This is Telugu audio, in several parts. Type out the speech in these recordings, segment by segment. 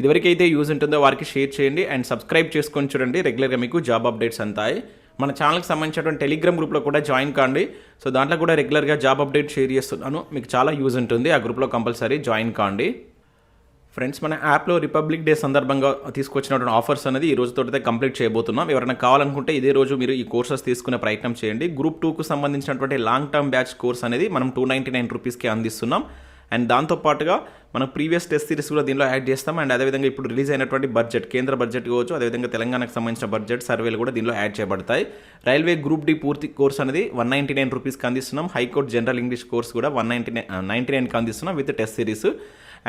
ఇదివరకైతే యూజ్ ఉంటుందో వారికి షేర్ చేయండి అండ్ సబ్స్క్రైబ్ చేసుకొని చూడండి. రెగ్యులర్గా మీకు జాబ్ అప్డేట్స్ అంతాయి. మన ఛానల్కి సంబంధించినటువంటి టెలిగ్రామ్ గ్రూప్లో కూడా జాయిన్ కాండి. సో దాంట్లో కూడా రెగ్యులర్గా జాబ్ అప్డేట్ షేర్ చేస్తున్నాను. మీకు చాలా యూజ్ ఉంటుంది. ఆ గ్రూప్లో కంపల్సరీ జాయిన్ కాండి. ఫ్రెండ్స్ మన యాప్లో రిపబ్లిక్ డే సందర్భంగా తీసుకొచ్చినటువంటి ఆఫర్స్ అనేది ఈ రోజుతో అయితే కంప్లీట్ చేయబోతున్నాం. ఎవరైనా కావాలనుకుంటే ఇదే రోజు మీరు ఈ కోర్సెస్ తీసుకునే ప్రయత్నం చేయండి. గ్రూప్ టూకు సంబంధించినటువంటి లాంగ్ టర్మ్ బ్యాచ్ కోర్స్ అనేది మనం టూ నైంటీ నైన్ రూపీస్కి అందిస్తున్నాం. అండ్ దాంతోపాటుగా మనం ప్రీవియస్ టెస్ట్ సిరీస్ కూడా దీనిలో యాడ్ చేస్తాం. అండ్ అదేవిధంగా ఇప్పుడు రిలీజ్ అయినటువంటి బడ్జెట్ కేంద్ర బడ్జెట్ కావచ్చు అదేవిధంగా తెలంగాణకు సంబంధించిన బడ్జెట్ సర్వేలు కూడా దీనిలో యాడ్ చేయబడతాయి. రైల్వే గ్రూప్ డి పూర్తి కోర్స్ అనేది వన్ నైంటీ నైన్ రూపీస్కి అందిస్తున్నాం. High court general English course కూడా వన్ నైంటీ నైన్ నైంటీ నైన్కి అందిస్తున్నాం with test series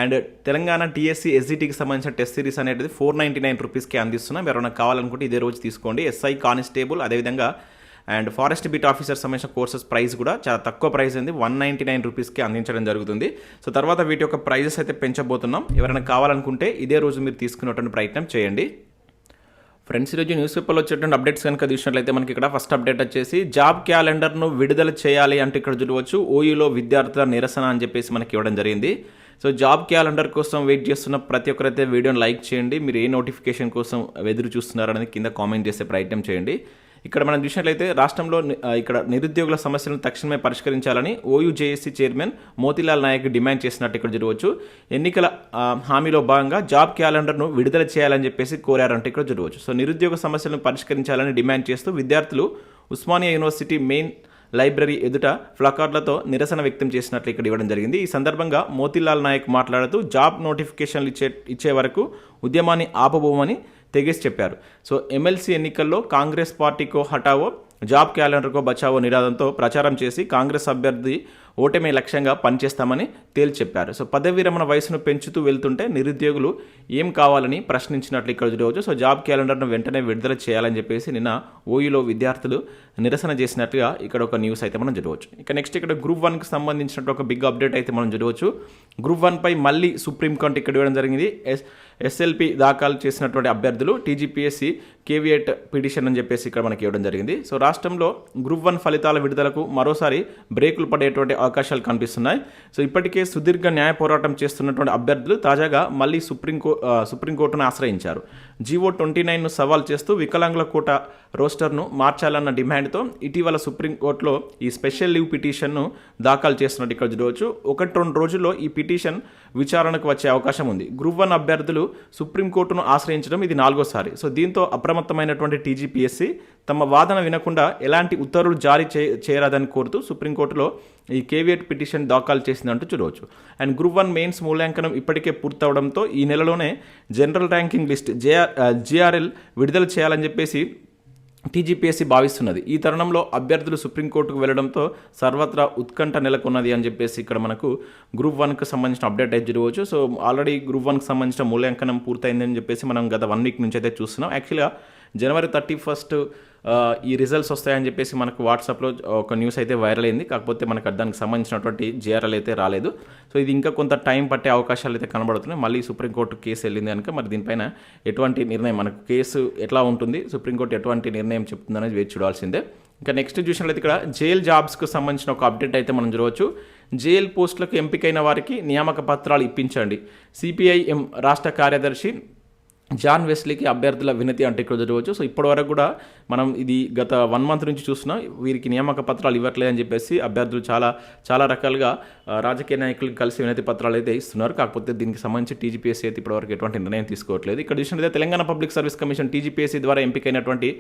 and Telangana TSC ఎస్జిటికి సంబంధించిన టెస్ట్ సిరీస్ అనేది ఫోర్ నైంటీ నైన్ రూపీస్కి అందిస్తున్నాం. ఎవరైనా కావాలనుకుంటే ఇదే రోజు తీసుకోండి. ఎస్ఐ కానిస్టేబుల్ అదేవిధంగా అండ్ ఫారెస్ట్ బీట్ ఆఫీసర్ సంబంధించిన కోర్సెస్ ప్రైస్ కూడా చాలా తక్కువ ప్రైస్ ఉంది వన్ నైంటీ నైన్ రూపీస్కి అందించడం జరుగుతుంది. సో తర్వాత వీటి యొక్క ప్రైజెస్ అయితే పెంచబోతున్నాం. ఎవరైనా కావాలనుకుంటే ఇదే రోజు మీరు తీసుకునేటువంటి ప్రయత్నం చేయండి. ఫ్రెండ్స్ ఈరోజు న్యూస్ పేపర్లో వచ్చేటువంటి అప్డేట్స్ కనుక చూసినట్లయితే మనకి ఇక్కడ ఫస్ట్ అప్డేట్ వచ్చేసి జాబ్ క్యాలెండర్ను విడుదల చేయాలి అంటే ఇక్కడ చూడవచ్చు. ఓయూలో విద్యార్థుల నిరసన అని చెప్పేసి మనకి ఇవ్వడం జరిగింది. సో జాబ్ క్యాలెండర్ కోసం వెయిట్ చేస్తున్న ప్రతి ఒక్కరైతే వీడియోని లైక్ చేయండి. మీరు ఏ నోటిఫికేషన్ కోసం ఎదురు చూస్తున్నారనేది కింద కామెంట్ చేసే ప్రయత్నం చేయండి. ఇక్కడ మనం చూసినట్లయితే రాష్ట్రంలో ఇక్కడ నిరుద్యోగుల సమస్యలను తక్షణమే పరిష్కరించాలని OUJSC chairman Motilal Naik demand చేసినట్టు ఇక్కడ జరగవచ్చు. ఎన్నికల హామీలో భాగంగా జాబ్ క్యాలెండర్ను విడుదల చేయాలని చెప్పేసి కోరారంటే ఇక్కడ జరగవచ్చు. సో నిరుద్యోగ సమస్యలను పరిష్కరించాలని డిమాండ్ చేస్తూ విద్యార్థులు ఉస్మానియా యూనివర్సిటీ మెయిన్ లైబ్రరీ ఎదుట ప్లకార్డులతో నిరసన వ్యక్తం చేసినట్లు ఇక్కడ ఇవ్వడం జరిగింది. ఈ సందర్భంగా మోతీలాల్ నాయక్ మాట్లాడుతూ జాబ్ నోటిఫికేషన్లు ఇచ్చే ఇచ్చే వరకు ఉద్యమాన్ని ఆపబోమని తెగేసి చెప్పారు. సో ఎమ్మెల్సీ ఎన్నికల్లో కాంగ్రెస్ పార్టీకో హటావో జాబ్ క్యాలెండర్కో బచావో నినాదంతో ప్రచారం చేసి కాంగ్రెస్ అభ్యర్థి ఓటమే లక్ష్యంగా పనిచేస్తామని తేల్చి చెప్పారు సో పదవి విరమణ వయసును పెంచుతూ వెళ్తుంటే నిరుద్యోగులు ఏం కావాలని ప్రశ్నించినట్లు ఇక్కడ చూడవచ్చు సో జాబ్ క్యాలెండర్ను వెంటనే విడుదల చేయాలని చెప్పేసి నిన్న ఓయూలో విద్యార్థులు నిరసన చేసినట్టుగా ఇక్కడ ఒక న్యూస్ అయితే మనం చూడవచ్చు ఇక నెక్స్ట్ ఇక్కడ గ్రూప్ వన్కి సంబంధించినట్టు ఒక బిగ్ అప్డేట్ అయితే మనం చూడవచ్చు గ్రూప్ వన్పై మళ్ళీ సుప్రీంకోర్టు ఇక్కడ ఇవ్వడం జరిగింది. ఎస్ ఎస్ఎల్పి దాఖలు చేసినటువంటి అభ్యర్థులు టీజీపీఎస్సీ కేవియట్ పిటిషన్ అని చెప్పేసి ఇక్కడ మనకి ఇవ్వడం జరిగింది. సో రాష్ట్రంలో గ్రూప్ వన్ ఫలితాల విడుదలకు మరోసారి బ్రేకులు పడేటువంటి అవకాశాలు కనిపిస్తున్నాయి. సో ఇప్పటికే సుదీర్ఘ న్యాయ పోరాటం చేస్తున్నటువంటి అభ్యర్థులు తాజాగా మళ్ళీ సుప్రీంకో సుప్రీంకోర్టును ఆశ్రయించారు. జీవో ట్వంటీ నైన్ను సవాల్ చేస్తూ వికలాంగుల కోట రోస్టర్ను మార్చాలన్న డిమాండ్తో ఇటీవల సుప్రీంకోర్టులో ఈ స్పెషల్ లీవ్ పిటిషన్ను దాఖలు చేస్తున్నట్టు ఇక్కడ చూడవచ్చు. ఒకటి రెండు రోజుల్లో ఈ పిటిషన్ విచారణకు వచ్చే అవకాశం ఉంది. గ్రూప్ వన్ అభ్యర్థులు సుప్రీంకోర్టును ఆశ్రయించడం ఇది నాలుగోసారి. సో దీంతో అప్రమత్తమైనటువంటి టీజీపీఎస్సీ తమ వాదన వినకుండా ఎలాంటి ఉత్తర్వులు జారీ చే చేయరాదని కోరుతూ సుప్రీంకోర్టులో ఈ కేవియట్ పిటిషన్ దాఖలు చేసిందంటూ చూడవచ్చు. అండ్ గ్రూప్ వన్ మెయిన్స్ మూల్యాంకనం ఇప్పటికే పూర్తవడంతో ఈ నెలలోనే general ranking list JR GRL విడుదల చేయాలని చెప్పేసి టీజీపీఎస్సీ భావిస్తున్నది. ఈ తరుణంలో అభ్యర్థులు సుప్రీంకోర్టుకు వెళ్ళడంతో సర్వత్రా ఉత్కంఠ నెలకొన్నది అని చెప్పేసి ఇక్కడ మనకు గ్రూప్ వన్కి సంబంధించిన అప్డేట్ అయితే చూడవచ్చు సో ఆల్రెడీ గ్రూప్ వన్కి సంబంధించిన మూల్యాంకనం పూర్తయిందని చెప్పేసి మనం గత వన్ వీక్ నుంచి అయితే చూస్తున్నాం. యాక్చువల్గా జనవరి థర్టీ ఫస్ట్ ఈ రిజల్ట్స్ వస్తాయని చెప్పేసి మనకు వాట్సాప్లో ఒక న్యూస్ అయితే వైరల్ అయింది. కాకపోతే మనకు దానికి సంబంధించినటువంటి జిఆర్ఎల్ అయితే రాలేదు. సో ఇది ఇంకా కొంత టైం పట్టే అవకాశాలు అయితే కనబడుతున్నాయి. మళ్ళీ సుప్రీంకోర్టు కేసు వెళ్ళింది కనుక మరి దీనిపైన ఎటువంటి నిర్ణయం మనకు కేసు ఎట్లా ఉంటుంది సుప్రీంకోర్టు ఎటువంటి నిర్ణయం చెప్తుందనేది వేచి చూడాల్సిందే. ఇంకా నెక్స్ట్ చూసినట్లయితే ఇక్కడ జైల్ జాబ్స్కు సంబంధించిన ఒక అప్డేట్ అయితే మనం చూడవచ్చు. జైల్ పోస్టులకు ఎంపికైన వారికి నియామక పత్రాలు ఇప్పించండి. సిపిఐఎం రాష్ట్ర కార్యదర్శి జాన్ వెస్లీకి అభ్యర్థుల వినతి అంటే ఇక్కడ జరగవచ్చు సో ఇప్పటివరకు కూడా మనం ఇది గత వన్ మంత్ నుంచి చూస్తున్నాం. వీరికి నియామక పత్రాలు ఇవ్వట్లేదని చెప్పేసి అభ్యర్థులు చాలా చాలా రకాలుగా రాజకీయ నాయకులకు కలిసి వినతి పత్రాలు అయితే ఇస్తున్నారు. కాకపోతే దీనికి సంబంధించి టీజీపీఎస్సీ అయితే ఇప్పటివరకు ఎటువంటి నిర్ణయం తీసుకోవట్లేదు. ఇక్కడ చూసినట్లయితే Telangana public service commission TGPSC ద్వారా ఎంపికైనటువంటి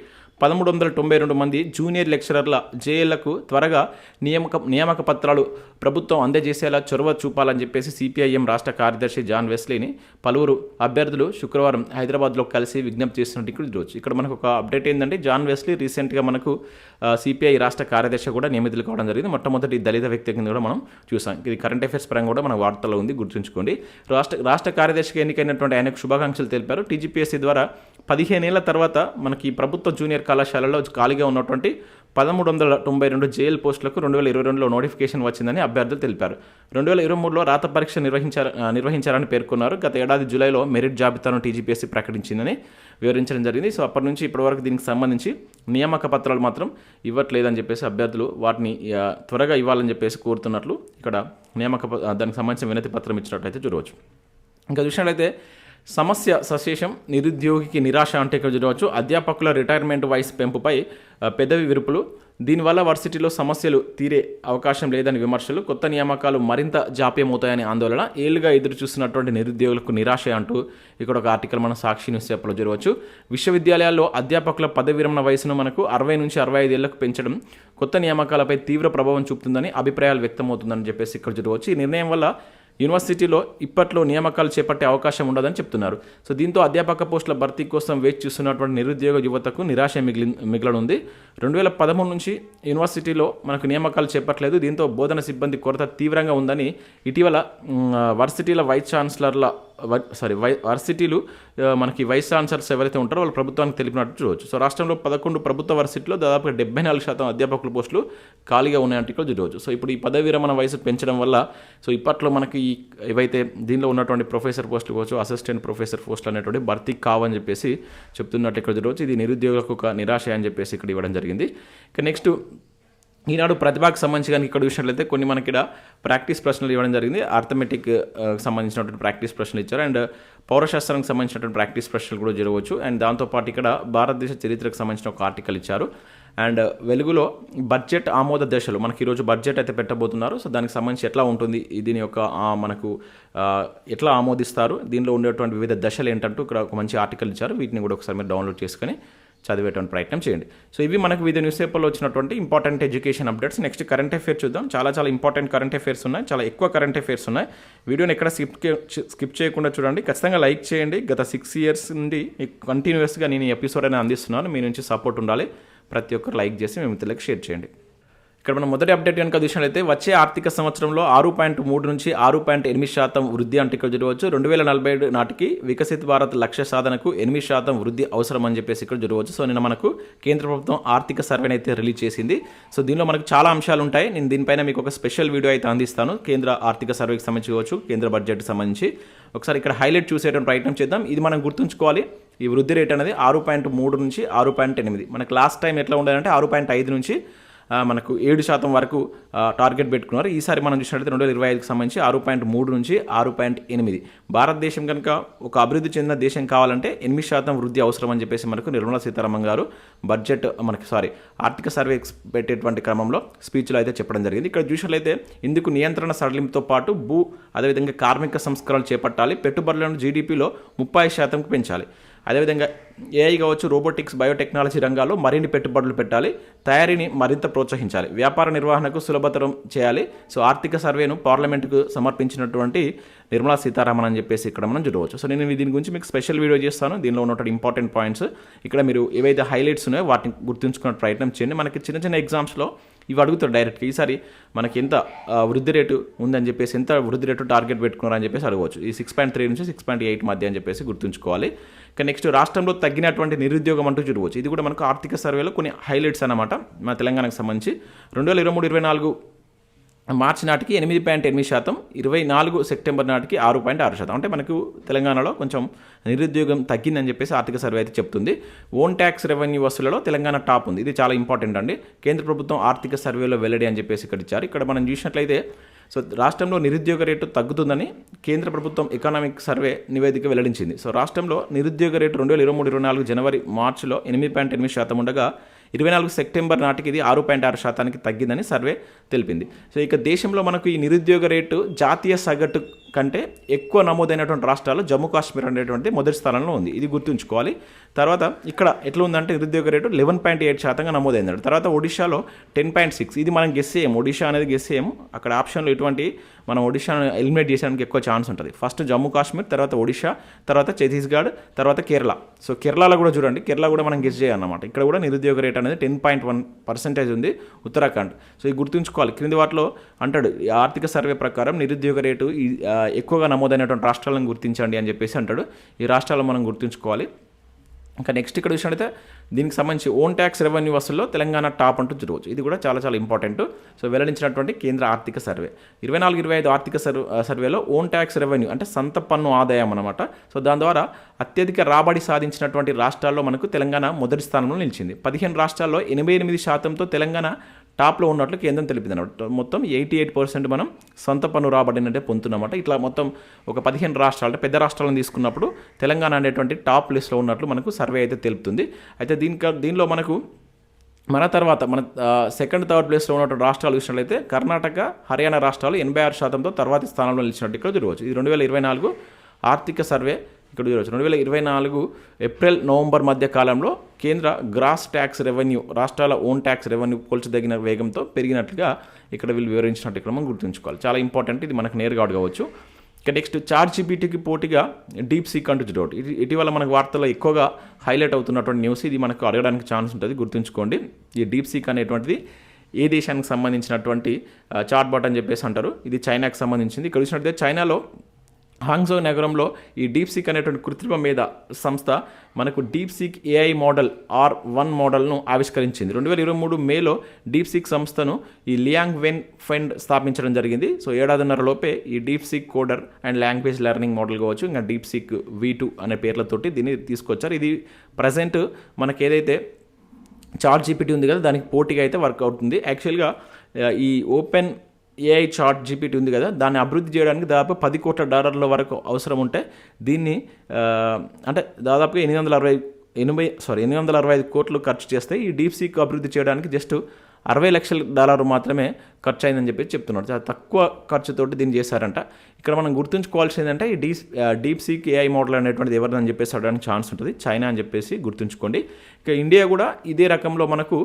పదమూడు వందల తొంభై రెండు మంది జూనియర్ లెక్చరర్ల జేఏలకు త్వరగా నియామక నియామక పత్రాలు ప్రభుత్వం అందజేసేలా చొరవ చూపాలని చెప్పేసి సిపిఐఎం రాష్ట్ర కార్యదర్శి జాన్ వెస్లీని పలువురు అభ్యర్థులు శుక్రవారం హైదరాబాద్లో కలిసి విజ్ఞప్తి చేస్తున్నట్టు ఇక్కడ చూడవచ్చు ఇక్కడ మనకు ఒక అప్డేట్ ఏంటంటే జాన్ వెస్లీ రీసెంట్గా మనకు సిపిఐ రాష్ట్ర కార్యదర్శి కూడా నియమితులు కావడం జరిగింది. మొట్టమొదటి దళిత వ్యక్తి కింద కూడా మనం చూసాం. ఇది కరెంట్ అఫైర్స్ పరంగా కూడా మన వార్తల్లో ఉంది గుర్తుంచుకోండి. రాష్ట్ర రాష్ట్ర కార్యదర్శిగా ఎన్నికైనటువంటి ఆయనకు శుభాకాంక్షలు తెలిపారు. టీజీపీఎస్సీ ద్వారా పదిహేనేళ్ళ తర్వాత మనకి ప్రభుత్వ జూనియర్ కళాశాలలో ఖాళీగా ఉన్నటువంటి పదమూడు వందల తొంభై రెండు జేఎల్ పోస్టులకు రెండు వేల ఇరవై రెండులో నోటిఫికేషన్ వచ్చిందని అభ్యర్థులు తెలిపారు. రెండు వేల ఇరవై మూడులో రాత పరీక్ష నిర్వహించారు నిర్వహించారని పేర్కొన్నారు. గత ఏడాది జూలైలో మెరిట్ జాబితాను టీజీపీఎస్సీ ప్రకటించిందని వివరించడం జరిగింది. సో అప్పటి నుంచి ఇప్పటివరకు దీనికి సంబంధించి నియామక పత్రాలు మాత్రం ఇవ్వట్లేదని చెప్పేసి అభ్యర్థులు వాటిని త్వరగా ఇవ్వాలని చెప్పేసి కోరుతున్నట్లు ఇక్కడ నియామక దానికి సంబంధించిన వినతి పత్రం ఇచ్చినట్లయితే చూడవచ్చు. ఇంకా చూసినట్లయితే సమస్య సశేషం నిరుద్యోగికి నిరాశ అంటే ఇక్కడ చూడవచ్చు. అధ్యాపకుల రిటైర్మెంట్ వయస్ పెంపుపై పెదవి విరుపులు. దీనివల్ల వర్సిటీలో సమస్యలు తీరే అవకాశం లేదని విమర్శలు. కొత్త నియామకాలు మరింత జాప్యమవుతాయని ఆందోళన. ఏళ్ళుగా ఎదురు చూస్తున్నటువంటి నిరుద్యోగులకు నిరాశ అంటూ ఇక్కడ ఒక ఆర్టికల్ మన సాక్షి న్యూస్ పేపర్లో చూడవచ్చు. విశ్వవిద్యాలయాల్లో అధ్యాపకుల పదవి విరమణ వయసును మనకు అరవై నుంచి అరవై ఐదేళ్ళకు పెంచడం కొత్త నియామకాలపై తీవ్ర ప్రభావం చూపుతుందని అభిప్రాయాలు వ్యక్తమవుతుందని చెప్పేసి ఇక్కడ చూడవచ్చు. ఈ నిర్ణయం వల్ల యూనివర్సిటీలో ఇప్పట్లో నియామకాలు చేపట్టే అవకాశం ఉండదని చెప్తున్నారు. సో దీంతో అధ్యాపక పోస్టుల భర్తీ కోసం వేచి చూస్తున్నటువంటి నిరుద్యోగ యువతకు నిరాశ మిగిలి మిగలనుంది. రెండు వేల పదమూడు నుంచి యూనివర్సిటీలో మనకు నియామకాలు చేపట్టలేదు. దీంతో బోధన సిబ్బంది కొరత తీవ్రంగా ఉందని ఇటీవల వర్సిటీల వైస్ ఛాన్సలర్ల సారీ వై వర్సిటీలు మనకి వైస్ ఛాన్సలర్స్ ఎవరైతే ఉంటారో వాళ్ళు ప్రభుత్వానికి తెలిపినట్టు చూడవచ్చు సో రాష్ట్రంలో పదకొండు ప్రభుత్వ వర్సిటీలో దాదాపుగా డెబ్బై నాలుగు శాతం అధ్యాపకుల పోస్టులు ఖాళీగా ఉన్నాయంటే ఇక్కడ చూడవచ్చు సో ఇప్పుడు ఈ పదవి విరమణ వయసు పెంచడం వల్ల సో ఇప్పట్లో మనకి ఈ ఏవైతే దీనిలో ఉన్నటువంటి ప్రొఫెసర్ పోస్టులు కావచ్చు అసిస్టెంట్ ప్రొఫెసర్ పోస్టులు అనేటువంటి భర్తీ కావని చెప్పేసి చెప్తున్నట్టు ఇక్కడ చూడవచ్చు ఇది నిరుద్యోగులకు ఒక నిరాశ అని చెప్పేసి ఇక్కడ ఇవ్వడం జరిగింది. ఇక నెక్స్ట్ ఈనాడు ప్రతిభకు సంబంధించి కానీ ఇక్కడ చూసినట్లయితే కొన్ని మనకి ఇక్కడ ప్రాక్టీస్ ప్రశ్నలు ఇవ్వడం జరిగింది. ఆర్థమెటిక్ uh, సంబంధించినటువంటి ప్రాక్టీస్ ప్రశ్నలు ఇచ్చారు. అండ్ పౌరశాస్త్రానికి సంబంధించినటువంటి ప్రాక్టీస్ ప్రశ్నలు కూడా జరగవచ్చు. అండ్ దాంతోపాటు ఇక్కడ భారతదేశ చరిత్రకు సంబంధించిన ఒక ఆర్టికల్ ఇచ్చారు. అండ్ వెలుగులో బడ్జెట్ ఆమోద దశలు మనకి ఈరోజు బడ్జెట్ అయితే పెట్టబోతున్నారు. సో దానికి సంబంధించి ఎట్లా ఉంటుంది? దీని యొక్క మనకు ఎట్లా ఆమోదిస్తారు? దీనిలో ఉండేటువంటి వివిధ దశలు ఏంటంటూ ఇక్కడ ఒక మంచి ఆర్టికల్ ఇచ్చారు. వీటిని కూడా ఒకసారి మీరు డౌన్లోడ్ చేసుకొని చదివేటువంటి ప్రయత్నం చేయండి. సో ఇవి మనకు వివిధ న్యూస్ పేపర్లో వచ్చినటువంటి important education updates next current affair చూద్దాం. చాలా చాలా ఇంపార్టెంట్ కరెంట్ అఫేర్స్ ఉన్నాయి. చాలా ఎక్కువ కరెంట్ అఫేర్స్ ఉన్నాయి. వీడియోని ఎక్కడ స్కిప్ స్కిప్ చేయకుండా చూడండి. ఖచ్చితంగా లైక్ చేయండి. గత సిక్స్ ఇయర్స్ నుండి కంటిన్యూస్గా నేను ఎపిసోడ్ అనేది అందిస్తున్నాను. మీ నుంచి సపోర్ట్ ఉండాలి. ప్రతి ఒక్కరు లైక్ చేసి మేము మిత్రులకు షేర్ చేయండి. ఇక్కడ మనం మొదటి అప్డేట్ కనుక చూసినట్లయితే వచ్చే ఆర్థిక సంవత్సరంలో ఆరు పాయింట్ మూడు నుంచి ఆరు పాయింట్ ఎనిమిది శాతం వృద్ధి అంటే ఇక్కడ చూడవచ్చు. రెండు వేల నలభై ఏడు నాటికి వికసిత్ భారత్ లక్ష్య సాధనకు ఎనిమిది శాతం వృద్ధి అవసరం అని చెప్పేసి ఇక్కడ చూడవచ్చు. సో నిన్న మనకు కేంద్ర ప్రభుత్వం ఆర్థిక సర్వేని అయితే రిలీజ్ చేసింది. సో దీనిలో మనకు చాలా అంశాలు ఉంటాయి. నేను దీనిపైన మీకు ఒక స్పెషల్ వీడియో అయితే అందిస్తాను. కేంద్ర ఆర్థిక సర్వేకి సంబంధించి కావచ్చు కేంద్ర బడ్జెట్కి సంబంధించి. ఒకసారి ఇక్కడ హైలైట్ చూసేటువంటి ప్రయత్నం చేద్దాం. ఇది మనం గుర్తుంచుకోవాలి. ఈ వృద్ధి రేట్ అనేది ఆరు పాయింట్ మూడు నుంచి ఆరు పాయింట్ ఎనిమిది. మనకు లాస్ట్ టైం ఎట్లా ఉండాలంటే ఆరు పాయింట్ ఐదు నుంచి మనకు ఏడు శాతం వరకు టార్గెట్ పెట్టుకున్నారు. ఈసారి మనం చూసినట్లయితే రెండు వేల ఇరవై ఐదుకి సంబంధించి ఆరు పాయింట్ మూడు నుంచి ఆరు పాయింట్ ఎనిమిది. భారతదేశం కనుక ఒక అభివృద్ధి చెందిన దేశం కావాలంటే ఎనిమిది శాతం వృద్ధి అవసరం అని చెప్పేసి మనకు నిర్మలా సీతారామన్ గారు బడ్జెట్ మనకి సారీ ఆర్థిక సర్వే పెట్టేటువంటి క్రమంలో స్పీచ్లో అయితే చెప్పడం జరిగింది. ఇక్కడ చూసినట్లయితే ఇందుకు నియంత్రణ సడలింపుతో పాటు భూ అదేవిధంగా కార్మిక సంస్కరణలు చేపట్టాలి. పెట్టుబడులను జీడిపిలో ముప్పై శాతంకు పెంచాలి. అదేవిధంగా ఏఐ కావచ్చు రోబోటిక్స్ బయోటెక్నాలజీ రంగాల్లో మరిన్ని పెట్టుబడులు పెట్టాలి తయారీని మరింత ప్రోత్సహించాలి వ్యాపార నిర్వహణకు సులభతరం చేయాలి. సో ఆర్థిక సర్వేను పార్లమెంటుకు సమర్పించినటువంటి నిర్మలా సీతారామన్ అని చెప్పేసి ఇక్కడ మనం చూడవచ్చు. సో నేను దీని గురించి మీకు స్పెషల్ వీడియో చేస్తాను. దీనిలో ఉన్నటువంటి ఇంపార్టెంట్ పాయింట్స్ ఇక్కడ మీరు ఏవైతే హైలైట్స్ ఉన్నాయో వాటిని గుర్తుంచుకునే ప్రయత్నం చేయండి. మనకి చిన్న చిన్న ఎగ్జామ్స్లో ఇవి అడుగుతారు డైరెక్ట్గా ఈసారి మనకి ఎంత వృద్ధి రేటు ఉందని చెప్పేసి ఎంత వృద్ధి రేటు టార్గెట్ పెట్టుకున్నారని చెప్పేసి అడగవచ్చు. ఈ సిక్స్ పాయింట్ త్రీ నుంచి సిక్స్ పాయింట్ ఎయిట్ మధ్య అని చెప్పేసి గుర్తుంచుకోవాలి. ఇక నెక్స్ట్ రాష్ట్రంలో తగ్గినటువంటి నిరుద్యోగం అంటూ చూడవచ్చు. ఇది కూడా మనకు ఆర్థిక సర్వేలో కొన్ని హైలైట్స్ అనమాట మన తెలంగాణకు సంబంధించి. రెండు వేల ఇరవై మూడు ఇరవై నాలుగు మార్చి నాటికి ఎనిమిది పాయింట్ ఎనిమిది శాతం ఇరవై నాలుగు సెప్టెంబర్ నాటికి ఆరు పాయింట్ ఆరు శాతం. అంటే మనకు తెలంగాణలో కొంచెం నిరుద్యోగం తగ్గిందని చెప్పేసి ఆర్థిక సర్వే అయితే చెప్తుంది. ఓన్ ట్యాక్స్ రెవెన్యూ వసూలలో తెలంగాణ టాప్ ఉంది. ఇది చాలా ఇంపార్టెంట్ అండి. కేంద్ర ప్రభుత్వం ఆర్థిక సర్వేలో వెల్లడి అని చెప్పేసి ఇక్కడ ఇచ్చారు. ఇక్కడ మనం చూసినట్లయితే సో రాష్ట్రంలో నిరుద్యోగ రేటు తగ్గుతుందని కేంద్ర ప్రభుత్వం ఎకనామిక్ సర్వే నివేదిక వెల్లడించింది. సో రాష్ట్రంలో నిరుద్యోగ రేటు రెండు వేల ఇరవై మూడు ఇరవై నాలుగు జనవరి మార్చిలో ఎనిమిది పాయింట్ ఎనిమిది శాతం ఉండగా ఇరవై నాలుగు సెప్టెంబర్ నాటికి ఇది ఆరు పాయింట్ ఆరు శాతానికి తగ్గిందని సర్వే తెలిపింది. సో ఇక దేశంలో మనకు ఈ నిరుద్యోగ రేటు జాతీయ సగటు కంటే ఎక్కువ నమోదైనటువంటి రాష్ట్రాలు జమ్మూ కాశ్మీర్ అనేటువంటి మొదటి స్థానంలో ఉంది. ఇది గుర్తుంచుకోవాలి. తర్వాత ఇక్కడ ఎట్లా ఉందంటే నిరుద్యోగ రేటు లెవెన్ పాయింట్ ఎయిట్ శాతంగా నమోదైందండి తర్వాత ఒడిశాలో టెన్ పాయింట్ సిక్స్ ఇది మనం గెస్ చేయం ఒడిశా అనేది గెస్ చేయం అక్కడ ఆప్షన్లో ఎటువంటి మనం ఒడిశాను ఎలిమినేట్ చేయడానికి ఎక్కువ ఛాన్స్ ఉంటుంది. ఫస్ట్ జమ్మూ కాశ్మీర్ తర్వాత ఒడిశా తర్వాత ఛత్తీస్గఢ్ తర్వాత కేరళ. సో కేరళలో కూడా చూడండి. కేరళ కూడా మనం గెస్ చేయాలన్నమాట. ఇక్కడ కూడా నిరుద్యోగ రేట్ అనేది టెన్ పాయింట్ వన్ పర్సెంటేజ్ ఉంది ఉత్తరాఖండ్. సో ఇది గుర్తుంచుకోవాలి. క్రింది వాటిలో అంటాడు. ఈ ఆర్థిక సర్వే ప్రకారం నిరుద్యోగ రేటు ఈ, ఎక్కువగా నమోదైనటువంటి రాష్ట్రాలను గుర్తించండి అని చెప్పేసి అంటాడు. ఈ రాష్ట్రాలు మనం గుర్తుంచుకోవాలి. ఇంకా నెక్స్ట్ ఇక్కడ చూసినట్టయితే దీనికి సంబంధించి ఓన్ ట్యాక్స్ రెవెన్యూ వసూల్లో తెలంగాణ టాప్ అంటూ చూడవచ్చు ఇది కూడా చాలా చాలా ఇంపార్టెంట్ సో వెల్లడించినటువంటి కేంద్ర ఆర్థిక సర్వే. ఇరవై నాలుగు ఇరవై ఐదు ఆర్థిక సర్వే సర్వేలో ఓన్ ట్యాక్స్ రెవెన్యూ అంటే సంత పన్ను ఆదాయం అనమాట సో దాని ద్వారా అత్యధిక రాబడి సాధించినటువంటి రాష్ట్రాల్లో మనకు తెలంగాణ మొదటి స్థానంలో నిలిచింది. పదిహేను రాష్ట్రాల్లో ఎనభై ఎనిమిది శాతంతో తెలంగాణ టాప్లో ఉన్నట్లు కేంద్రం తెలిపింది అనమాట మొత్తం ఎయిటీ ఎయిట్ పర్సెంట్ మనం సొంత పన్ను రాబడినంటే పొందుతున్నమాట ఇట్లా మొత్తం ఒక పదిహేను రాష్ట్రాలు పెద్ద రాష్ట్రాలను తీసుకున్నప్పుడు తెలంగాణ అనేటువంటి టాప్ లిస్ట్లో ఉన్నట్లు మనకు సర్వే అయితే తెలుపుతుంది. అయితే దీనికి దీనిలో మనకు మన తర్వాత మన సెకండ్ థర్డ్ ప్లేస్లో ఉన్నటువంటి రాష్ట్రాలు చూసినట్లయితే కర్ణాటక హర్యానా రాష్ట్రాలు ఎనభై ఆరు శాతంతో తర్వాతి స్థానంలో నిలిచినట్టు ఇక్కడ చూడవచ్చు. ఇది రెండు వేల ఇరవై నాలుగు ఆర్థిక సర్వే ఇక్కడ చూడవచ్చు. రెండు వేల ఇరవై నాలుగు ఏప్రిల్ నవంబర్ మధ్య కాలంలో కేంద్ర గ్రాస్ ట్యాక్స్ రెవెన్యూ రాష్ట్రాల ఓన్ ట్యాక్స్ రెవెన్యూ పోల్చదగిన వేగంతో పెరిగినట్లుగా ఇక్కడ వీళ్ళు వివరించినట్టు ఇక్కడ మనం గుర్తుంచుకోవాలి. చాలా ఇంపార్టెంట్ ఇది మనకు నేరుగా అడగవచ్చు ఇక నెక్స్ట్ చార్ట్ జీపీటీకి పోటీగా డీప్ సీక్ అంటూ డౌట్. ఇది ఇటీవల మనకు వార్తల్లో ఎక్కువగా హైలైట్ అవుతున్నటువంటి న్యూస్. ఇది మనకు అడగడానికి ఛాన్స్ ఉంటుంది గుర్తుంచుకోండి. ఈ డీప్ సీక్ అనేటువంటిది ఏ దేశానికి సంబంధించినటువంటి చాట్ బాట్ అని చెప్పేసి అంటారు. ఇది చైనాకి సంబంధించింది. ఇక్కడ చూసినట్లయితే చైనాలో హాంగ్జో నగరంలో ఈ డీప్ సీక్ అనేటువంటి కృత్రిమ మీద సంస్థ మనకు DeepSeek AI model R one మోడల్ను ఆవిష్కరించింది. రెండు వేల ఇరవై మూడు మేలో డీప్ సీక్ సంస్థను ఈ లియాంగ్ వెన్ ఫెండ్ స్థాపించడం జరిగింది. సో ఏడాదిన్నర లోపే ఈ DeepSeek coder and language learning model కావచ్చు ఇంకా డీప్ సీక్ వీ టూ అనే పేర్లతోటి దీన్ని తీసుకొచ్చారు. ఇది ప్రజెంట్ మనకి ఏదైతే చార్ట్ జీపీటీ ఉంది కదా దానికి పోటీగా అయితే వర్క్ అవుతుంది. యాక్చువల్గా ఈ ఓపెన్ ఏఐ చాట్ జీపీటీ ఉంది కదా దాన్ని అభివృద్ధి చేయడానికి దాదాపు పది కోట్ల డాలర్ల వరకు అవసరం ఉంటే దీన్ని అంటే దాదాపుగా ఎనిమిది వందల అరవై ఎనభై సారీ ఎనిమిది వందల అరవై ఐదు కోట్లు ఖర్చు చేస్తే ఈ డీప్ సీక్ అభివృద్ధి చేయడానికి జస్ట్ అరవై లక్షల డాలర్ మాత్రమే ఖర్చు అయిందని చెప్పి చెప్తున్నాడు. చాలా తక్కువ ఖర్చుతోటి దీన్ని చేశారంట. ఇక్కడ మనం గుర్తుంచుకోవాల్సింది ఏంటంటే ఈ డీ డీప్ సీక్ ఏఐ మోడల్ అనేటువంటిది ఎవరిదని చెప్పేసి అడగడానికి ఛాన్స్ ఉంటుంది. చైనా అని చెప్పేసి గుర్తుంచుకోండి. ఇక ఇండియా కూడా ఇదే రకంలో మనకు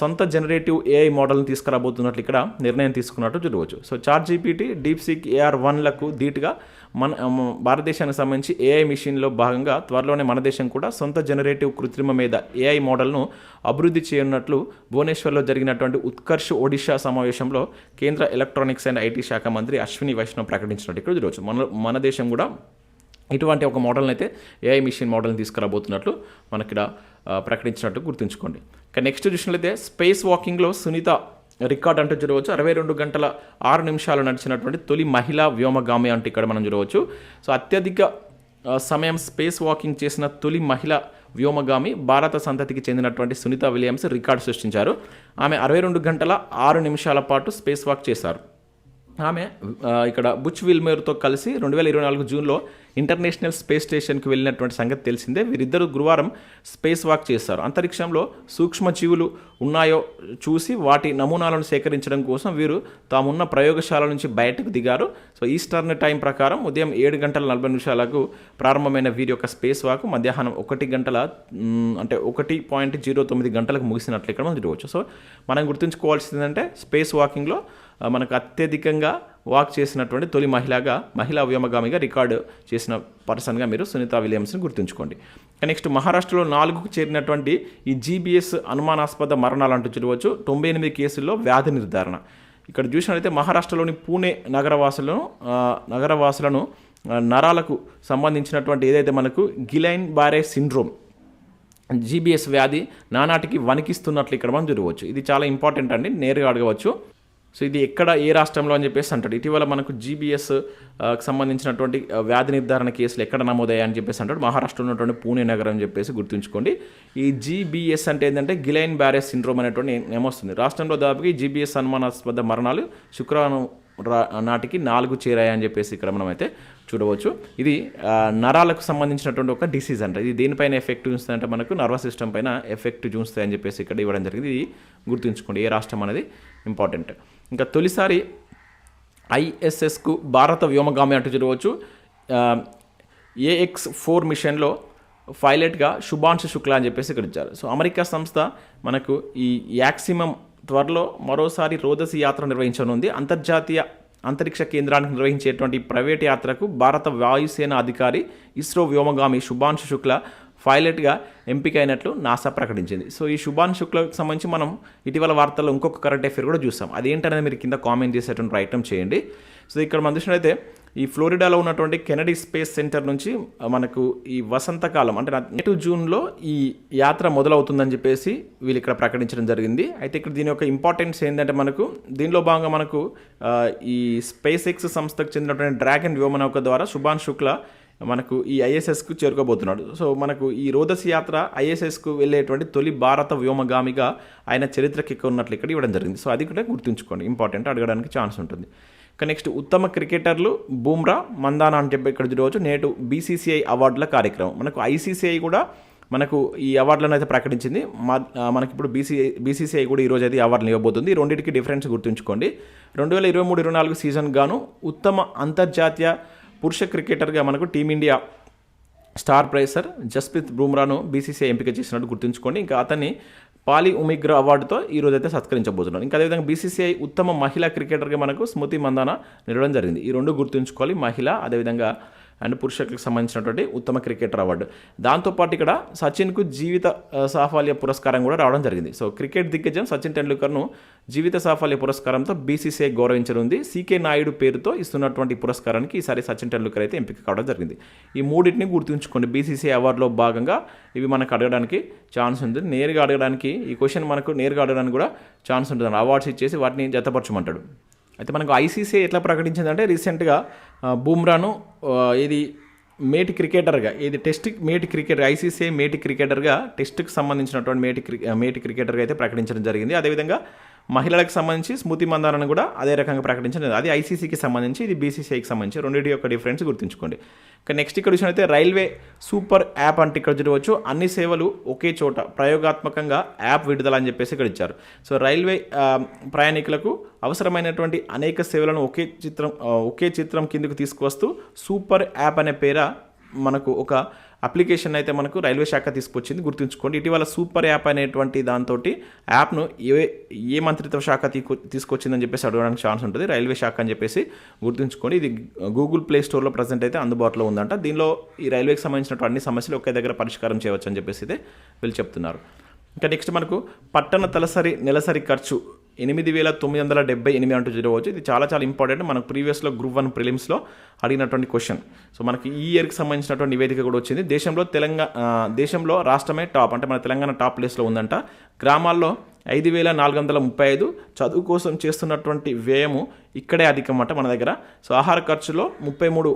సొంత జనరేటివ్ ఏఐ మోడల్ని తీసుకురాబోతున్నట్లు ఇక్కడ నిర్ణయం తీసుకున్నట్టు చూడవచ్చు. So chat GPT DeepSeek AR వన్లకు ధీటుగా మన భారతదేశానికి సంబంధించి ఏఐ మిషన్లో భాగంగా త్వరలోనే మన దేశం కూడా సొంత జనరేటివ్ కృత్రిమ మీద ఏఐ మోడల్ను అభివృద్ధి చేయనున్నట్లు భువనేశ్వర్లో జరిగినటువంటి ఉత్కర్ష్ ఒడిషా సమావేశంలో కేంద్ర ఎలక్ట్రానిక్స్ అండ్ ఐటీ శాఖ మంత్రి అశ్విని వైష్ణవ్ ప్రకటించినట్టు ఇక్కడ ఈరోజు మన మన దేశం కూడా ఇటువంటి ఒక మోడల్ని అయితే ఏఐ మిషన్ మోడల్ని తీసుకురాబోతున్నట్లు మనకి ప్రకటించినట్టు గుర్తుంచుకోండి. ఇక నెక్స్ట్ చూసినట్లయితే స్పేస్ వాకింగ్లో సునీత రికార్డ్ అంటూ చూడవచ్చు. అరవై రెండు గంటల ఆరు నిమిషాలు నడిచినటువంటి తొలి మహిళా వ్యోమగామి అంటే ఇక్కడ మనం చూడవచ్చు. సో అత్యధిక సమయం స్పేస్ వాకింగ్ చేసిన తొలి మహిళ వ్యోమగామి భారత సంతతికి చెందినటువంటి సునీత విలియమ్స్ రికార్డు సృష్టించారు. ఆమె అరవై రెండు గంటల ఆరు నిమిషాల పాటు స్పేస్ వాక్ చేశారు. ఆమె ఇక్కడ బుచ్ విల్మేర్తో కలిసి రెండు వేల ఇరవై నాలుగు జూన్లో ఇంటర్నేషనల్ స్పేస్ స్టేషన్కి వెళ్ళినటువంటి సంగతి తెలిసిందే. వీరిద్దరూ గురువారం స్పేస్ వాక్ చేశారు. అంతరిక్షంలో సూక్ష్మజీవులు ఉన్నాయో చూసి వాటి నమూనాలను సేకరించడం కోసం వీరు తామున్న ప్రయోగశాల నుంచి బయటకు దిగారు. సో ఈస్టర్న్ టైం ప్రకారం ఉదయం ఏడు గంటల నలభై నిమిషాలకు ప్రారంభమైన వీరి యొక్క స్పేస్ వాక్ మధ్యాహ్నం ఒకటి గంటల అంటే ఒకటి పాయింట్ జీరో తొమ్మిది గంటలకు ముగిసినట్లు ఇక్కడ మనం చూడవచ్చు. సో మనం గుర్తుంచుకోవాల్సింది ఏంటంటే స్పేస్ వాకింగ్లో మనకు అత్యధికంగా వాక్ చేసినటువంటి తొలి మహిళగా మహిళా వ్యోమగామిగా రికార్డు చేసిన పర్సన్గా మీరు సునీత విలియమ్స్ని గుర్తుంచుకోండి. నెక్స్ట్ మహారాష్ట్రలో నాలుగుకు చేరినటువంటి ఈ జీబీఎస్ అనుమానాస్పద మరణాలు అంటూ చూడవచ్చు. తొంభై ఎనిమిది కేసుల్లో వ్యాధి నిర్ధారణ. ఇక్కడ చూసినట్లయితే మహారాష్ట్రలోని పూణే నగరవాసులను నగరవాసులను నరాలకు సంబంధించినటువంటి ఏదైతే మనకు గిలైన్ బారే సిండ్రోమ్ జీబీఎస్ వ్యాధి నానాటికి వణికిస్తున్నట్లు ఇక్కడ మనం చూడవచ్చు. ఇది చాలా ఇంపార్టెంట్ అండి నేరుగా అడగవచ్చు. సో ఇది ఎక్కడ ఏ రాష్ట్రంలో అని చెప్పేసి అంటాడు. ఇటీవల మనకు జీబీఎస్ సంబంధించినటువంటి వ్యాధి నిర్ధారణ కేసులు ఎక్కడ నమోదయ్యాయని అని చెప్పేసి అంటాడు. మహారాష్ట్రలో ఉన్నటువంటి పూణే నగరం అని చెప్పేసి గుర్తుంచుకోండి. ఈ జీబీఎస్ అంటే ఏంటంటే గిలైన్ బ్యారెస్ సిండ్రోమ్ అనేటువంటి ఏమొస్తుంది రాష్ట్రంలో దాదాపుగా ఈ జీబీఎస్ అనుమానాస్పద మరణాలు శుక్రవారం నాటికి నాలుగు చేరాయని చెప్పేసి ఇక్కడ మనం అయితే చూడవచ్చు. ఇది నరాలకు సంబంధించినటువంటి ఒక డిసీజ్ అంట. ఇది దేనిపైన ఎఫెక్ట్ చూస్తుందంటే మనకు నర్వస్ సిస్టమ్ పైన ఎఫెక్ట్ చూస్తాయని చెప్పేసి ఇక్కడ ఇవ్వడం జరిగింది. ఇది గుర్తుంచుకోండి ఏ రాష్ట్రం అనేది ఇంపార్టెంట్. ఇంకా తొలిసారి ఐఎస్ఎస్కు భారత వ్యోమగామి అంటూ చూడవచ్చు. ఏఎక్స్ ఫోర్ మిషన్లో పైలట్గా శుభాంశు శుక్లా అని చెప్పేసి ఇక్కడ ఇచ్చారు. సో అమెరికా సంస్థ మనకు ఈ యాక్సిమం త్వరలో మరోసారి రోదసి యాత్ర నిర్వహించనుంది. అంతర్జాతీయ అంతరిక్ష కేంద్రానికి నిర్వహించేటువంటి ప్రైవేట్ యాత్రకు భారత వాయుసేన అధికారి ఇస్రో వ్యోమగామి శుభాంశు శుక్ల పైలట్గా ఎంపికైనట్లు నాసా ప్రకటించింది. సో ఈ శుభాన్ శుక్లకు సంబంధించి మనం ఇటీవల వార్తల్లో ఇంకొక కరెంట్ అఫేర్ కూడా చూసాం. అదేంటనేది మీరు కింద కామెంట్ చేసేటువంటి ప్రయత్నం చేయండి. సో ఇక్కడ మన చూసినట్లయితే ఈ ఫ్లోరిడాలో ఉన్నటువంటి కెనడీ స్పేస్ సెంటర్ నుంచి మనకు ఈ వసంతకాలం అంటే నెటు జూన్లో ఈ యాత్ర మొదలవుతుందని చెప్పేసి వీళ్ళు ఇక్కడ ప్రకటించడం జరిగింది. అయితే ఇక్కడ దీని యొక్క ఇంపార్టెన్స్ ఏంటంటే మనకు దీనిలో భాగంగా మనకు ఈ స్పేస్ ఎక్స్ సంస్థకు చెందినటువంటి డ్రాగన్ వ్యోమనౌక ద్వారా శుభాన్ శుక్ల మనకు ఈ ఐఎస్ఎస్కు చేరుకోబోతున్నాడు. సో మనకు ఈ రోదస్ యాత్ర ఐఎస్ఎస్కు వెళ్ళేటువంటి తొలి భారత వ్యోమగామిగా ఆయన చరిత్రకి ఉన్నట్లు ఇక్కడ ఇవ్వడం జరిగింది. సో అది కూడా గుర్తుంచుకోండి. ఇంపార్టెంట్ అడగడానికి ఛాన్స్ ఉంటుంది. నెక్స్ట్ ఉత్తమ క్రికెటర్లు బూమ్రా మందానా అని చెప్పి ఇక్కడ చూడవచ్చు. నేటు బీసీసీఐ అవార్డుల కార్యక్రమం. మనకు ఐసీసీఐ కూడా మనకు ఈ అవార్డులను అయితే ప్రకటించింది. మా మనకి ఇప్పుడు బీసీఐ బీసీసీఐ కూడా ఈరోజు అయితే అవార్డులు ఇవ్వబోతుంది. రెండింటికి డిఫరెన్స్ గుర్తుంచుకోండి. రెండు వేల ఇరవై మూడు ఇరవై నాలుగు సీజన్ గాను ఉత్తమ అంతర్జాతీయ పురుష క్రికెటర్గా మనకు Team India star pacer Jasprit బుమ్రాను BCCI ఎంపిక చేసినట్టు గుర్తుంచుకోండి. ఇంకా అతన్ని పాలి ఉమిగ్ర అవార్డుతో ఈరోజు అయితే సత్కరించబోతున్నారు ఇంకా అదేవిధంగా బీసీసీఐ ఉత్తమ మహిళా క్రికెటర్గా మనకు స్మృతి మందాన నిలవడం జరిగింది. ఈ రెండు గుర్తుంచుకోవాలి. మహిళ అదేవిధంగా అండ్ పురుషులకు సంబంధించినటువంటి ఉత్తమ క్రికెటర్ అవార్డు. దాంతోపాటు ఇక్కడ సచిన్కు జీవిత సాఫల్య పురస్కారం కూడా రావడం జరిగింది. సో క్రికెట్ దిగ్గజం సచిన్ టెండూల్కర్ను జీవిత సాఫల్య పురస్కారంతో బీసీసీఐ గౌరవించనుంది. సీకే నాయుడు పేరుతో ఇస్తున్నటువంటి పురస్కారానికి ఈసారి సచిన్ టెండూల్కర్ అయితే ఎంపిక కావడం జరిగింది. ఈ మూడింటిని గుర్తుంచుకోండి. బీసీసీఐ అవార్డులో భాగంగా ఇవి మనకు అడగడానికి ఛాన్స్ ఉంది నేరుగా అడగడానికి ఈ క్వశ్చన్ మనకు నేరుగా అడగడానికి కూడా ఛాన్స్ ఉంటుంది. అవార్డ్స్ ఇచ్చేసి వాటిని జతపరచమంటాడు. అయితే మనకు ఐసీసీ ఎట్లా ప్రకటించిందంటే రీసెంట్గా బూమ్రాను ఇది మేటి క్రికెటర్గా ఇది టెస్ట్ మేటి క్రికెటర్ ఐసీసీ మేటి క్రికెటర్గా టెస్ట్కి సంబంధించినటువంటి మేటి క్రి మేటి క్రికెటర్గా అయితే ప్రకటించడం జరిగింది. అదేవిధంగా మహిళలకు సంబంధించి స్మృతి మందారాన్ని కూడా అదే రకంగా ప్రకటించలేదు అది ఐసీసీకి సంబంధించి ఇది బీసీసీఐకి సంబంధించి. రెండింటి యొక్క డిఫరెన్స్ గుర్తుంచుకోండి. ఇక నెక్స్ట్ ఇక్కడ చూసినైతే రైల్వే సూపర్ యాప్ అంటే ఇక్కడ చూడవచ్చు. అన్ని సేవలు ఒకే చోట ప్రయోగాత్మకంగా యాప్ విడుదల అని చెప్పేసి ఇక్కడ ఇచ్చారు. సో రైల్వే ప్రయాణికులకు అవసరమైనటువంటి అనేక సేవలను ఒకే చిత్రం ఒకే చిత్రం కిందకు తీసుకువస్తూ సూపర్ యాప్ అనే పేర మనకు ఒక అప్లికేషన్ అయితే మనకు రైల్వే శాఖ తీసుకొచ్చింది గుర్తుంచుకోండి. ఇటీవల సూపర్ యాప్ అనేటువంటి దాంతో యాప్ను ఏ ఏ మంత్రిత్వ శాఖ తీసుకొచ్చిందని చెప్పేసి అడగడానికి ఛాన్స్ ఉంటుంది. రైల్వే శాఖ అని చెప్పేసి గుర్తుంచుకోండి. ఇది గూగుల్ ప్లే స్టోర్లో ప్రజెంట్ అయితే అందుబాటులో ఉందంట. దీనిలో ఈ రైల్వేకి సంబంధించినటువంటి అన్ని సమస్యలు ఒకే దగ్గర పరిష్కారం చేయవచ్చు అని చెప్పేసి అయితే వీళ్ళు చెప్తున్నారు. ఇంకా నెక్స్ట్ మనకు పట్టణ తలసరి నెలసరి ఖర్చు ఎనిమిది వేల తొమ్మిది వందల డెబ్బై ఎనిమిది అంటూ చూడవచ్చు ఇది చాలా చాలా ఇంపార్టెంట్ మనకు ప్రీవియస్లో గ్రూప్ వన్ ప్రిలిమ్స్లో అడిగినటువంటి క్వశ్చన్ సో మనకి ఈ ఇయర్కి సంబంధించినటువంటి నివేదిక కూడా వచ్చింది. దేశంలో తెలంగాణ దేశంలో రాష్ట్రమే టాప్ అంటే మన తెలంగాణ టాప్ ప్లేస్లో ఉందంట. గ్రామాల్లో ఐదు వేల నాలుగు వందల ముప్పై ఐదు చదువు కోసం చేస్తున్నటువంటి వ్యయము ఇక్కడే అధికమట మన దగ్గర. సో ఆహార ఖర్చులో ముప్పై మూడు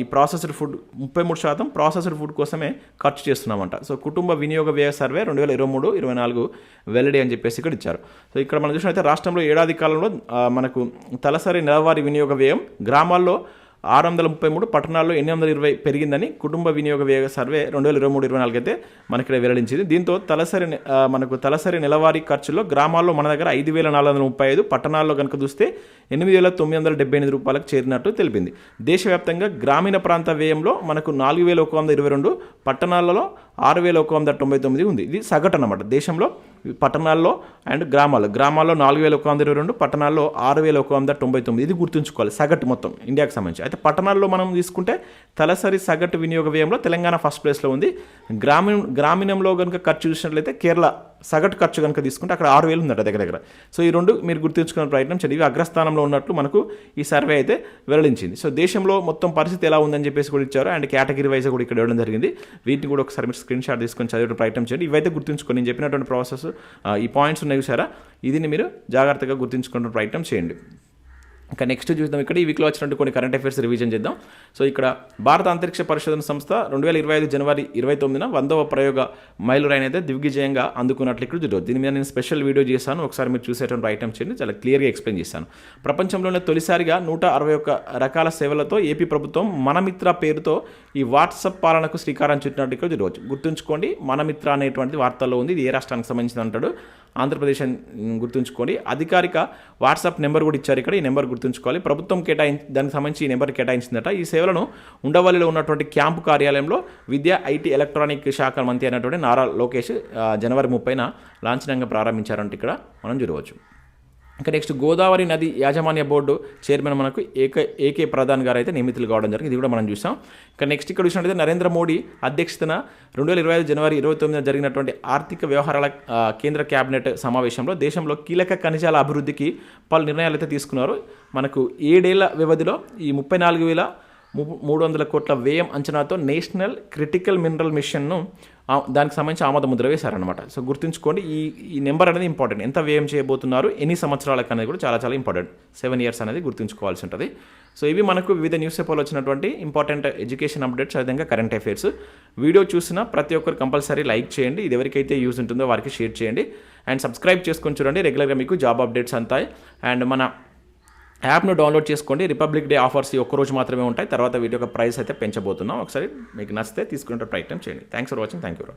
ఈ ప్రాసెస్డ్ ఫుడ్ ముప్పై మూడు శాతం ప్రాసెస్డ్ ఫుడ్ కోసమే ఖర్చు చేస్తున్నామంట సో కుటుంబ వినియోగ వ్యయ సర్వే రెండు వేల ఇరవై మూడు ఇరవై నాలుగు వెల్లడి అని చెప్పేసి ఇక్కడ ఇచ్చారు. సో ఇక్కడ మనం చూసినట్లయితే రాష్ట్రంలో ఏడాది కాలంలో మనకు తలసరి నెలవారీ వినియోగ వ్యయం గ్రామాల్లో ఆరు వందల ముప్పై మూడు పట్టణాల్లో ఎనిమిది వందల ఇరవై పెరిగిందని కుటుంబ వినియోగ వ్యయ సర్వే రెండు వేల ఇరవై మూడు ఇరవై నాలుగు అయితే మనకి ఇక్కడ వెల్లడించింది. దీంతో తలసరి మనకు తలసరి నెలవారీ ఖర్చుల్లో గ్రామాల్లో మన దగ్గర ఐదు వేల నాలుగు వందల ముప్పై ఐదు పట్టణాల్లో కనుక చూస్తే ఎనిమిది వేల తొమ్మిది వందల డెబ్బై ఎనిమిది రూపాయలకు చేరినట్టు తెలిపింది. దేశవ్యాప్తంగా గ్రామీణ ప్రాంత వ్యయంలో మనకు నాలుగు వేల ఒక వంద ఇరవై రెండు పట్టణాలలో ఆరు వేల ఒక వంద తొంభై తొమ్మిది ఉంది. ఇది సగటు అన్నమాట. దేశంలో పట్టణాల్లో అండ్ గ్రామాల్లో గ్రామాల్లో నాలుగు వేల ఒక వంద ఇరవై రెండు పట్టణాల్లో ఆరు వేల ఒక వంద తొంభై తొమ్మిది. ఇది గుర్తుంచుకోవాలి సగటు మొత్తం ఇండియాకి సంబంధించి. అయితే పట్టణాల్లో మనం తీసుకుంటే తలసరి సగటు వినియోగ వ్యయంలో తెలంగాణ ఫస్ట్ ప్లేస్లో ఉంది. గ్రామీణ గ్రామీణంలో కనుక ఖర్చు చూసినట్లయితే కేరళ సగటు ఖర్చు కనుక తీసుకుంటే అక్కడ ఆరు వేలు ఉందట దగ్గర దగ్గర. సో ఈ రెండు మీరు గుర్తుంచుకునే ప్రయత్నం చదివి అగ్రస్థానంలో ఉన్నట్లు మనకు ఈ సర్వే అయితే వెల్లడించింది. సో దేశంలో మొత్తం పరిస్థితి ఎలా ఉందని చెప్పేసి కూడా ఇచ్చారు. అండ్ కేటగిరీ వైజ్ కూడా ఇక్కడ ఇవ్వడం జరిగింది. వీటిని కూడా ఒకసారి మీరు స్క్రీన్ షాట్ తీసుకొని చదివే ప్రయత్నం చేయండి. ఇవైతే గుర్తుంచుకొని నేను చెప్పినటువంటి ప్రాసెస్ ఈ పాయింట్స్ ఉన్నాయి చూసారా? ఇదిని మీరు జాగ్రత్తగా గుర్తుంచుకునే ప్రయత్నం చేయండి. ఇంకా నెక్స్ట్ చూద్దాం ఇక్కడ ఈ వీక్లో వచ్చినట్టు కొన్ని కరెంట్ అఫైర్స్ రివిజన్ చేద్దాం. సో ఇక్కడ భారత అంతరిక్ష పరిశోధన సంస్థ రెండు వేల ఇరవై ఐదు జనవరి ఇరవై తొమ్మిదిన వందవ ప్రయోగ మైలురాయిని అయితే దిగ్విజయంగా అందుకున్నట్లు ఇక్కడ చూడవచ్చు దీని మీద నేను స్పెషల్ వీడియో చేశాను. ఒకసారి మీరు చూసేటువంటి ఐటమ్ చేయండి. చాలా క్లియర్గా ఎక్స్ప్లెయిన్ చేశాను. ప్రపంచంలోనే తొలిసారిగా నూట అరవై ఒక్క రకాల సేవలతో ఏపీ ప్రభుత్వం మనమిత్ర పేరుతో ఈ వాట్సాప్ పాలనకు శ్రీకారం చుట్టినట్టు ఇక్కడ చూడవచ్చు గుర్తుంచుకోండి మనమిత్ర అనేటువంటి వార్తల్లో ఉంది. ఇది ఏ రాష్ట్రానికి సంబంధించిన అంటాడు ఆంధ్రప్రదేశ్ గుర్తుంచుకోండి. అధికారిక వాట్సాప్ నెంబర్ కూడా ఇచ్చారు ఇక్కడ. ఈ నెంబర్ గుర్తుంచుకోవాలి. ప్రభుత్వం కేటాయించి దానికి సంబంధించి ఈ నెంబర్ కేటాయించిందట. ఈ సేవలను ఉండవల్లిలో ఉన్నటువంటి క్యాంపు కార్యాలయంలో విద్యా ఐటీ ఎలక్ట్రానిక్ శాఖ మంత్రి అయినటువంటి నారా లోకేష్ జనవరి ముప్పైన లాంఛనంగా ప్రారంభించారంటే ఇక్కడ. మనం చూడవచ్చు. ఇంకా నెక్స్ట్ గోదావరి నది యాజమాన్య బోర్డు చైర్మన్ మనకు ఏకే ఏకే ప్రధాన్ గారు అయితే నియమితులు కావడం జరిగింది. ఇది కూడా మనం చూసాం. ఇంకా నెక్స్ట్ ఇక్కడ చూసినట్టయితే నరేంద్ర మోడీ అధ్యక్షతన రెండు వేల ఇరవై ఐదు జనవరి ఇరవై తొమ్మిదిన జరిగినటువంటి ఆర్థిక వ్యవహారాల కేంద్ర కేబినెట్ సమావేశంలో దేశంలో కీలక ఖనిజాల అభివృద్ధికి పలు నిర్ణయాలు అయితే తీసుకున్నారు. మనకు ఏడేళ్ళ వ్యవధిలో ఈ ముప్పై నాలుగు వేల మూడు వందల కోట్ల వ్యయం అంచనాతో నేషనల్ క్రిటికల్ మినరల్ మిషన్ను దానికి సంబంధించి ఆమోద ముద్ర వేశారనమాట సో గుర్తుంచుకోండి ఈ ఈ నెంబర్ అనేది ఇంపార్టెంట్. ఎంత వ్యయం చేయబోతున్నారు ఎన్ని సంవత్సరాలకు అనేది కూడా చాలా చాలా ఇంపార్టెంట్. సెవెన్ ఇయర్స్ అనేది గుర్తుంచుకోవాల్సి ఉంటుంది. సో ఇవి మనకు వివిధ న్యూస్ పేపర్లో వచ్చినటువంటి ఇంపార్టెంట్ ఎడ్యుకేషన్ అప్డేట్స్ అదేవిధంగా కరెంట్ అఫైర్స్. వీడియో చూసినా ప్రతి ఒక్కరు కంపల్సరీ లైక్ చేయండి. ఇది ఎవరికైతే యూజ్ ఉంటుందో వారికి షేర్ చేయండి. అండ్ సబ్స్క్రైబ్ చేసుకొని చూడండి. రెగ్యులర్గా మీకు జాబ్ అప్డేట్స్ అంతాయి. అండ్ మన యాప్ను డౌన్లోడ్ చేసుకోండి. రిపబ్లిక్ డే ఆఫర్స్ ఈ మాత్రమే ఉంటాయి. తర్వాత వీటి యొక్క ప్రైస్ అయితే పెంచబోతున్నాం. ఒకసారి మీకు నచ్చితే తీసుకునే ప్రయత్నం చేయండి. Thanks for watching thank you